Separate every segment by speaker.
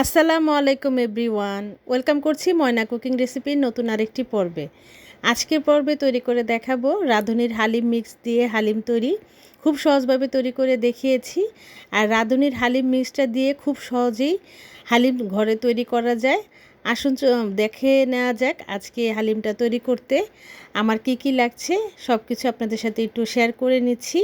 Speaker 1: আসসালামু আলাইকুম everyone. Welcome করছি ময়না কুকিং রেসিপির নতুন আরেকটি পর্বে। আজকের পর্বে তৈরি করে দেখাবো রাঁধুনির হালিম মিক্স দিয়ে হালিম তৈরি। খুব সহজভাবে তৈরি করে দেখিয়েছি। আর রাঁধুনির হালিম মিক্সটা দিয়ে খুব সহজেই হালিম ঘরে তৈরি করা যায়। আসুন দেখে নেওয়া যাক আজকে হালিমটা তৈরি করতে আমার কি কি লাগছে সব কিছু আপনাদের সাথে একটু শেয়ার করে নিচ্ছি।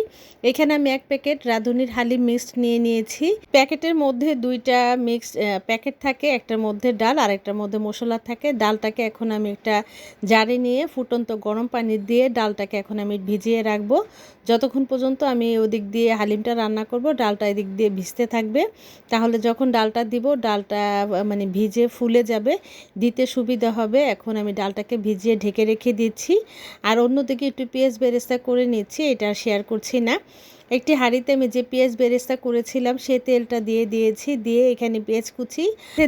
Speaker 1: এখানে আমি এক প্যাকেট রাঁধুনির হালিম মিক্সড নিয়ে নিয়েছি। প্যাকেটের মধ্যে দুইটা মিক্স প্যাকেট থাকে, একটার মধ্যে ডাল আর একটার মধ্যে মশলা থাকে। ডালটাকে এখন আমি একটা জারে নিয়ে ফুটন্ত গরম পানি দিয়ে ডালটাকে এখন আমি ভিজিয়ে রাখব। যতক্ষণ পর্যন্ত আমি ওদিক দিয়ে হালিমটা রান্না করব, ডালটা এদিক দিয়ে ভিজতে থাকবে। তাহলে যখন ডালটা দিব, ডালটা মানে ভিজে ফুলে যাবে দিতে সুবিধা হবে। এখন আমি ডালটাকে ভিজিয়ে ঢেকে রেখে দিচ্ছি। আর অন্যদিকে একটু পেঁয়াজ বেরেস্তা করে নিচ্ছি, এটা শেয়ার করছি না। একটি হাঁড়িতে আমি যে পেঁয়াজ বেরেস্তা করেছিলাম, সে তেলটা দিয়ে দিয়েছি, দিয়ে এখানে পেঁয়াজ কুচি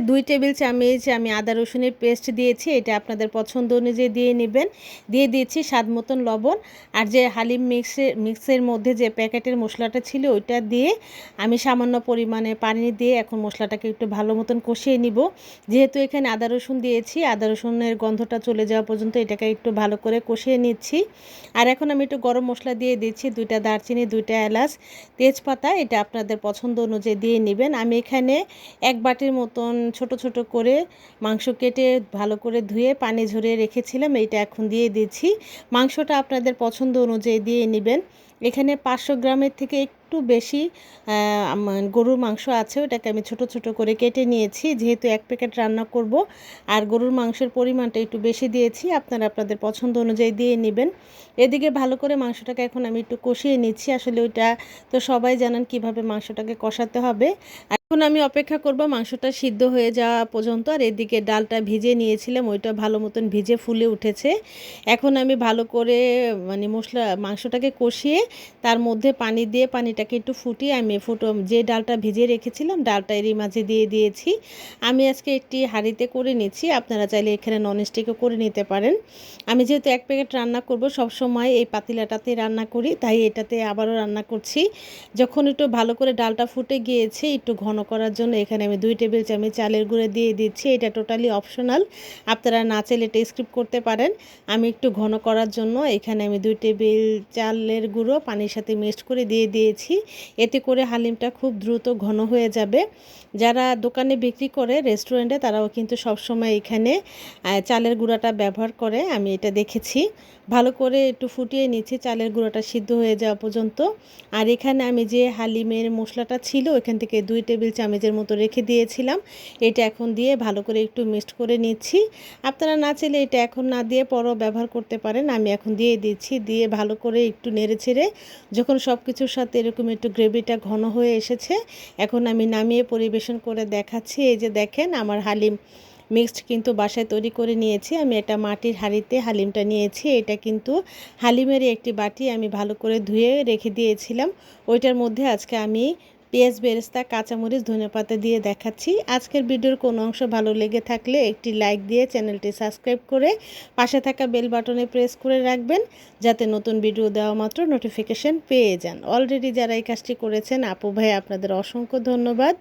Speaker 1: দুই টেবিল চামচ আমি আদা রসুনের পেস্ট দিয়েছি, এটা আপনাদের পছন্দ অনুযায়ী দিয়ে নেবেন। দিয়ে দিয়েছি স্বাদ মতন লবণ, আর যে হালিম মিক্সের মিক্সের মধ্যে যে প্যাকেটের মশলাটা ছিল, ওইটা দিয়ে আমি সামান্য পরিমাণে পানি দিয়ে এখন মশলাটাকে একটু ভালো মতন কষিয়ে নিব। যেহেতু এখানে আদা রসুন দিয়েছি, আদা রসুনের গন্ধটা চলে যাওয়া পর্যন্ত এটাকে একটু ভালো করে কষিয়ে নিচ্ছি। আর এখন আমি একটু গরম মশলা দিয়ে দিচ্ছি, দুইটা দারচিনি, দুইটা এলাচ, তেজপাতা, এটা আপনাদের পছন্দ অনুযায়ী দিয়ে নেবেন। আমি এখানে এক বাটির মতন ছোট ছোট করে মাংস কেটে ভালো করে ধুয়ে পানি ঝরিয়ে রেখেছিলাম এইটা এখন দিয়ে দিচ্ছি। মাংসটা আপনাদের পছন্দ অনুযায়ী দিয়ে নেবেন। এখানে পাঁচশো গ্রামের থেকে একটু বেশি গরুর মাংস আছে, ওটাকে আমি ছোট ছোট করে কেটে নিয়েছি। যেহেতু এক প্যাকেট রান্না করব, আর গরুর মাংসের পরিমাণটা একটু বেশি দিয়েছি, আপনারা আপনাদের পছন্দ অনুযায়ী দিয়ে নেবেন। এদিকে ভালো করে মাংসটাকে এখন আমি একটু কষিয়ে নিচ্ছি। আসলে ওইটা তো সবাই জানান কীভাবে মাংসটাকে কষাতে হবে। এখন আমি অপেক্ষা করব মাংসটা সিদ্ধ হয়ে যাওয়া পর্যন্ত, আর এদিকে ডালটা ভিজে নিয়েছিলাম, ওইটা ভালো মতন ভিজে ফুলে উঠেছে। এখন আমি ভালো করে মানে মশলা, মাংসটাকে কষিয়ে তার মধ্যে পানি দিয়ে পানিটাকে একটু ফুটিয়ে আমি ফুটো, যে ডালটা ভিজিয়ে রেখেছিলাম ডালটা এরই মাঝে দিয়ে দিয়েছি। আমি আজকে একটি হাঁড়িতে করে নিচ্ছি আপনারা চাইলে এখানে ননস্টিকও করে নিতে পারেন। আমি যেহেতু এক প্যাকেট রান্না করব সব সময় এই পাতিলাটাতে রান্না করি, তাই এটাতে আবারও রান্না করছি। যখন একটু ভালো করে ডালটা ফুটে গিয়েছে, একটু ঘন করার জন্য এখানে আমি দুই টেবিল চামচ চালের গুঁড়ো দিয়ে দিচ্ছি। এটা টোটালি অপশনাল। আপনারা না চাইলে এটা স্ক্রিপ করতে পারেন। আমি একটু ঘন করার জন্য এখানে আমি দুই টেবিল চালের গুঁড়ো পানির সাথে মিক্সড করে দিয়ে দিয়েছি। এতে করে হালিমটা খুব দ্রুত ঘন হয়ে যাবে। যারা দোকানে বিক্রি করে রেস্টুরেন্টে, তারাও কিন্তু সবসময় এখানে চালের গুঁড়াটা ব্যবহার করে। আমি এটা দেখেছি। ভালো করে একটু ফুটিয়ে নিচ্ছি, চালের গুঁড়োটা সিদ্ধ হয়ে যাওয়া পর্যন্ত। আর এখানে আমি যে হালিমের মশলাটা ছিল, এখান থেকে দুই টেবিল চামচের মতো রেখে দিয়েছিলাম। এটা এখন দিয়ে ভালো করে একটু মিক্সড করে নিচ্ছি। আপনারা না চাইলে এটা এখন না দিয়ে পরও ব্যবহার করতে পারেন। আমি এখন দিয়ে দিচ্ছি। দিয়ে ভালো করে একটু নেড়ে ছেড়ে যখন সব কিছুর সাথে এরকম একটু গ্রেভিটা ঘন হয়ে এসেছে, এখন আমি নামিয়ে পরিবেশন করে দেখাচ্ছি। এই যে দেখেন আমার হালিম মিক্সড কিন্তু বাসায় তৈরি করে নিয়েছি। আমি এটা মাটির হাঁড়িতে হালিমটা নিয়েছি। এটা কিন্তু হালিমেরই একটি বাটি। আমি ভালো করে ধুয়ে রেখে দিয়েছিলাম। ওইটার মধ্যে আজকে আমি পেঁয়াজ, বেরেস্তা, কাঁচামরিচ, ধনেপাতা দিয়ে দেখাচ্ছি। আজকের ভিডিওর কোনো অংশ ভালো লেগে থাকলে একটি লাইক দিয়ে চ্যানেলটি সাবস্ক্রাইব করে পাশে থাকা বেল বাটনে প্রেস করে রাখবেন, যাতে নতুন ভিডিও দেওয়া মাত্র নোটিফিকেশন পেয়ে যান। অলরেডি যারা এই কাজটি করেছেন, আপু ভাই, আপনাদের অসংখ্য ধন্যবাদ।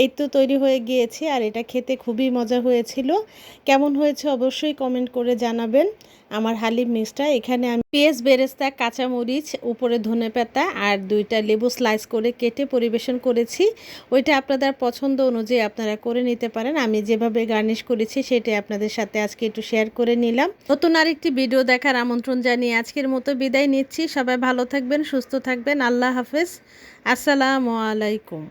Speaker 1: এই তো তৈরি হয়ে গিয়েছে আর এটা খেতে খুবই মজা হয়েছিল। কেমন হয়েছে অবশ্যই কমেন্ট করে জানাবেন। আমার হালিম মিক্সটা এখানে আমি পেঁয়াজ, বেরেস্তা, কাঁচামরিচ, উপরে ধনে পাতা আর দুইটা লেবু স্লাইস করে কেটে পরিবেশন করেছি, ওইটা আপনাদের পছন্দ অনুযায়ী আপনারা করে নিতে পারেন। আমি যেভাবে গার্নিশ করেছি সেটাই আপনাদের সাথে আজকে একটু শেয়ার করে নিলাম। নতুন আরেকটি ভিডিও দেখার আমন্ত্রণ জানিয়ে আজকের মতো বিদায় নিচ্ছি। সবাই ভালো থাকবেন, সুস্থ থাকবেন। আল্লাহ হাফেজ। আসসালামু আলাইকুম।